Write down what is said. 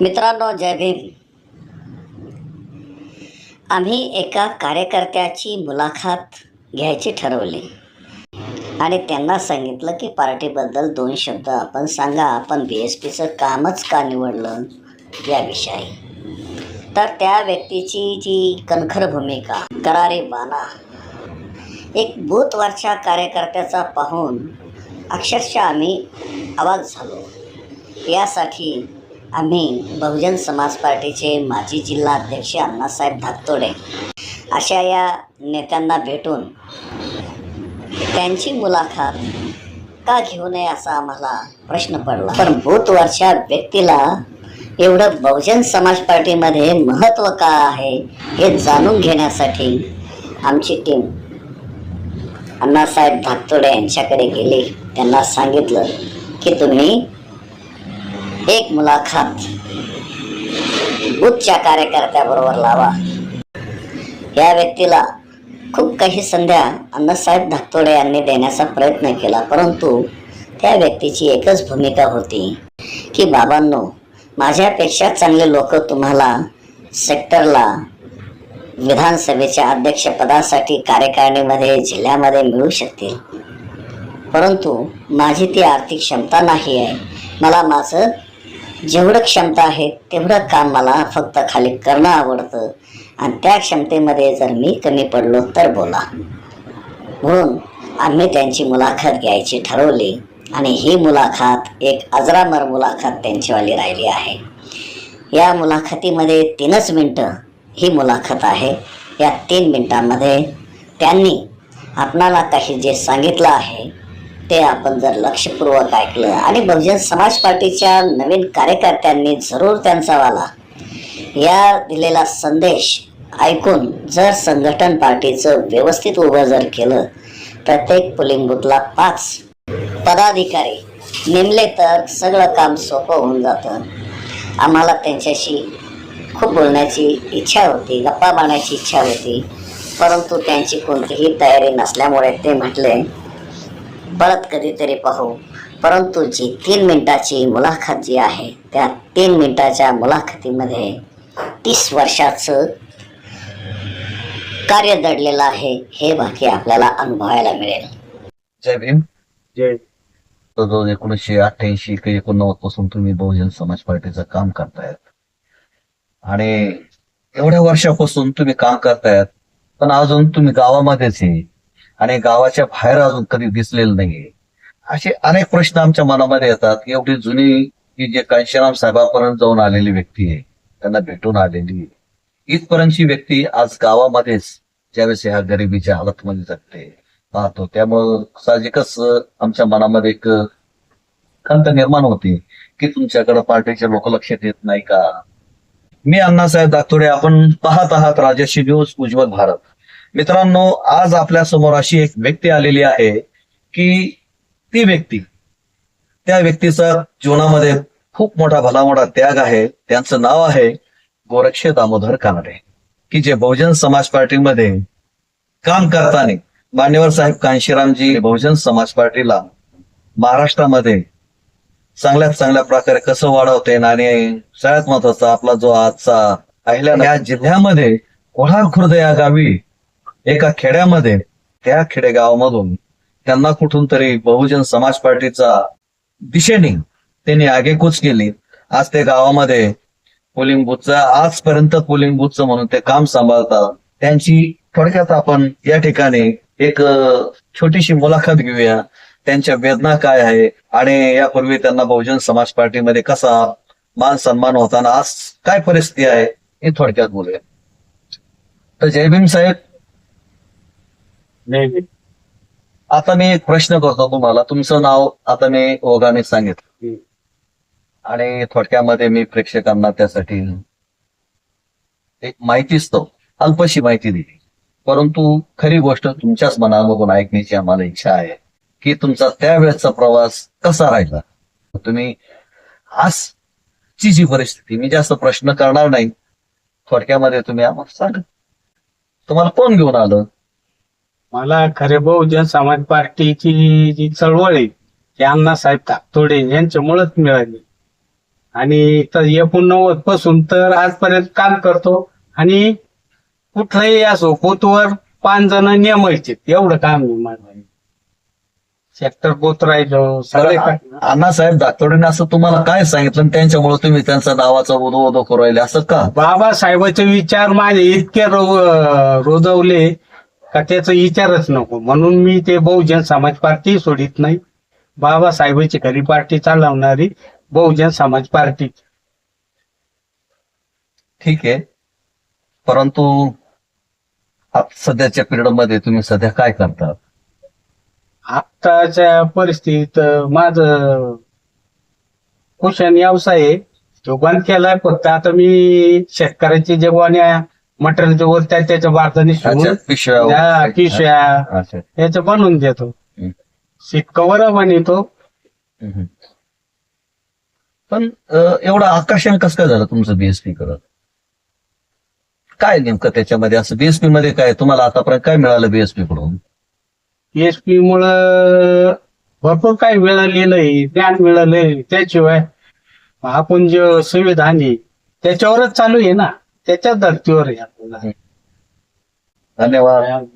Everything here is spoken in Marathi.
मित्रांनो जय भीम. आम्ही एका कार्यकर्त्याची मुलाखत घ्यायची ठरवली. आणि त्यांना सांगितलं की पार्टीबद्दल दोन शब्द आपण सांगा. आपण बी एस पीचं कामच का निवडलं याविषयी तर त्या व्यक्तीची जी कणखर भूमिका करारे बाना एक बूथवरच्या कार्यकर्त्याचा पाहून अक्षरशः आम्ही आवाज झालो. यासाठी आम्ही बहुजन समाज पार्टीचे माजी जिल्हा अध्यक्ष अण्णासाहेब धाकतोडे अशा या नेत्यांना भेटून त्यांची मुलाखत का घेऊ नये असा आम्हाला प्रश्न पडला. पण भूतवरच्या व्यक्तीला एवढं बहुजन समाज पार्टीमध्ये महत्त्व का आहे हे जाणून घेण्यासाठी आमची टीम अण्णासाहेब धाकतोडे यांच्याकडे गेली. त्यांना सांगितलं की तुम्ही एक मुलाखत. उच्च कार्यकर्त्याबरोबर लावा. या व्यक्तीला खूप काही संध्या अण्णासाहेब धाकतोडे यांनी देण्याचा प्रयत्न केला परंतु त्या व्यक्तीची एकच भूमिका होती की बाबांनो माझ्यापेक्षा चांगले लोक तुम्हाला सेक्टरला विधानसभेच्या अध्यक्षपदासाठी कार्यकारिणीमध्ये जिल्ह्यामध्ये मिळू शकतील. परंतु माझी ती आर्थिक क्षमता नाही आहे. मला माझं जेवढं क्षमता आहे तेवढं काम मला फक्त खाली करणं आवडतं. आणि त्या क्षमतेमध्ये जर मी कमी पडलो तर बोला. म्हणून आम्ही त्यांची मुलाखत घ्यायची ठरवली आणि ही मुलाखत एक अजरामर मुलाखत त्यांचीवाली राहिली आहे. या मुलाखतीमध्ये तीनच मिनटं ही मुलाखत आहे. या तीन मिनटांमध्ये त्यांनी आपणाला काही जे सांगितलं आहे ते आपण जर लक्षपूर्वक ऐकलं आणि बहुजन समाज पार्टीच्या नवीन कार्यकर्त्यांनी जरूर त्यांचा वाला या दिलेला संदेश ऐकून जर संघटन पार्टीचं व्यवस्थित उभं जर केलं प्रत्येक पोलिंग बुथला पाच पदाधिकारी नेमले तर सगळं काम सोपं होऊन जातं. आम्हाला त्यांच्याशी खूप बोलण्याची इच्छा होती गप्पा मारण्याची इच्छा होती परंतु त्यांची कोणतीही तयारी नसल्यामुळे ते म्हटले परत कधीतरी पाहू. परंतु जी तीन मिनिटाची मुलाखत जी आहे त्या तीन मिनिटाच्या मुलाखतीमध्ये तीस वर्षाचं कार्य दडलेलं आहे हे बाकी आपल्याला अनुभवायला मिळेल. जय भीम. जय. एकोणीसशे अठ्ठ्याऐंशी ते एकोणनव्वदपासून तुम्ही बहुजन समाज पार्टीचं काम करतायत. आणि एवढ्या वर्षापासून तुम्ही काम करतायत पण अजून तुम्ही गावामध्येच आहे. आणि गावाच्या बाहेर अजून कधी दिसलेलं नाहीये. असे अनेक प्रश्न आमच्या मनामध्ये येतात एवढी जुनी ही जे कांशीराम साहेबापर्यंत जाऊन आलेली व्यक्ती आहे त्यांना भेटून आलेली आहे. इथपर्यंतची व्यक्ती आज गावामध्येच ज्यावेळेस ह्या गरिबीच्या हालतमध्ये जगते पाहतो. त्यामुळं साहजिकच आमच्या मनामध्ये एक खंत निर्माण होती की तुमच्याकडे पार्टीचे लोक लक्ष देत नाही का? मी अण्णासाहेब दातोडे आपण पाहत आहात राजश्री न्यूज उज्ज्वल भारत. मित्रांनो आज आपल्यासमोर अशी एक व्यक्ती आलेली आहे की ती व्यक्ती त्या व्यक्तीचा जीवनामध्ये खूप मोठा भला मोठा त्याग आहे. त्यांचं नाव आहे गोरक्षे दामोदर कानडे की जे बहुजन समाज पार्टीमध्ये काम करताना मान्यवर साहेब कांशीरामजी बहुजन समाज पार्टीला महाराष्ट्रामध्ये चांगल्यात चांगल्या प्रकारे कसं वाढवते आणि सगळ्यात महत्त्वाचा आपला जो आजचा पहिल्या या जिल्ह्यामध्ये कोल्हार खुर्द या गावी एका खेड्यामध्ये त्या खेडेगावामधून त्यांना कुठून तरी बहुजन समाज पार्टीचा दिशेने त्यांनी आगेकूच केली. आज ते गावामध्ये पोलिंग बूथचं आजपर्यंत पोलिंग बूथचं म्हणून ते काम सांभाळतात. त्यांची थोडक्यात आपण या ठिकाणी एक छोटीशी मुलाखत घेऊया. त्यांच्या वेदना काय आहे आणि यापूर्वी त्यांना बहुजन समाज पार्टीमध्ये कसा मान सन्मान होताना आज काय परिस्थिती आहे हे थोडक्यात बोलूया. तर जयभीम साहेब जय आता मी एक प्रश्न करतो तुम्हाला. तुमचं नाव आता मी ओघाने सांगितलं. आणि थोडक्यामध्ये मी प्रेक्षकांना त्यासाठी एक माहितीच तो अल्पशी माहिती दिली. परंतु खरी गोष्ट तुमच्याच मनामधून ऐकण्याची आम्हाला इच्छा आहे की तुमचा त्यावेळेचा प्रवास कसा राहिला? तुम्ही आजची जी परिस्थिती मी जास्त प्रश्न करणार नाही. थोडक्यामध्ये तुम्ही आम्हाला सांगा. तुम्हाला कोण घेऊन आलं? मला खरे बहुजन समाज पार्टीची जी चळवळ आहे ती अण्णासाहेब ताकतोडे यांच्यामुळेच मिळाली. आणि तर एकोणनव्वदपासून तर आजपर्यंत काम करतो आणि कुठलाही असो पोतवर पाच जण नेमायचे एवढं काम माझं. सेक्टर पोत राहिलो सगळे. अण्णासाहेब दातोडेने असं तुम्हाला काय सांगितलं? त्यांच्यामुळे तुम्ही त्यांचा नावाचा उदो उदो करू राहिले असं का? बाबासाहेबाचे विचार माझे इतके रो- रोजवले का त्याचा विचारच नको. म्हणून मी ते बहुजन समाज पार्टी सोडित नाही. बाबासाहेबाची खरी पार्टी चालवणारी बहुजन समाज पार्टी. ठीक आहे. परंतु सध्याच्या पिरियडमध्ये तुम्ही सध्या काय करता? आत्ताच्या परिस्थितीत माझं कुशन व्यवसाय आहे. तो बंद केलाय फक्त. आता मी शेतकऱ्याची जे गोण्या मटेरियल वर त्या त्याच्या शिवून पिशव्या अच्छा. याचं बनवून देतो. कवर बनवतो. पण एवढं आकर्षण कसं काय झालं तुमचं बीएसपी करत काय नेमकं त्याच्यामध्ये? असं बीएसपी मध्ये काय? तुम्हाला आतापर्यंत काय मिळालं बीएसपी कडून? एसपी मुळे भरपूर काही मिळालेलं आहे ज्ञान मिळालंय. त्याशिवाय आपण जे संविधान आहे त्याच्यावरच चालू आहे ना. त्याच्याच धर्तीवर आहे आपल्याला. धन्यवाद.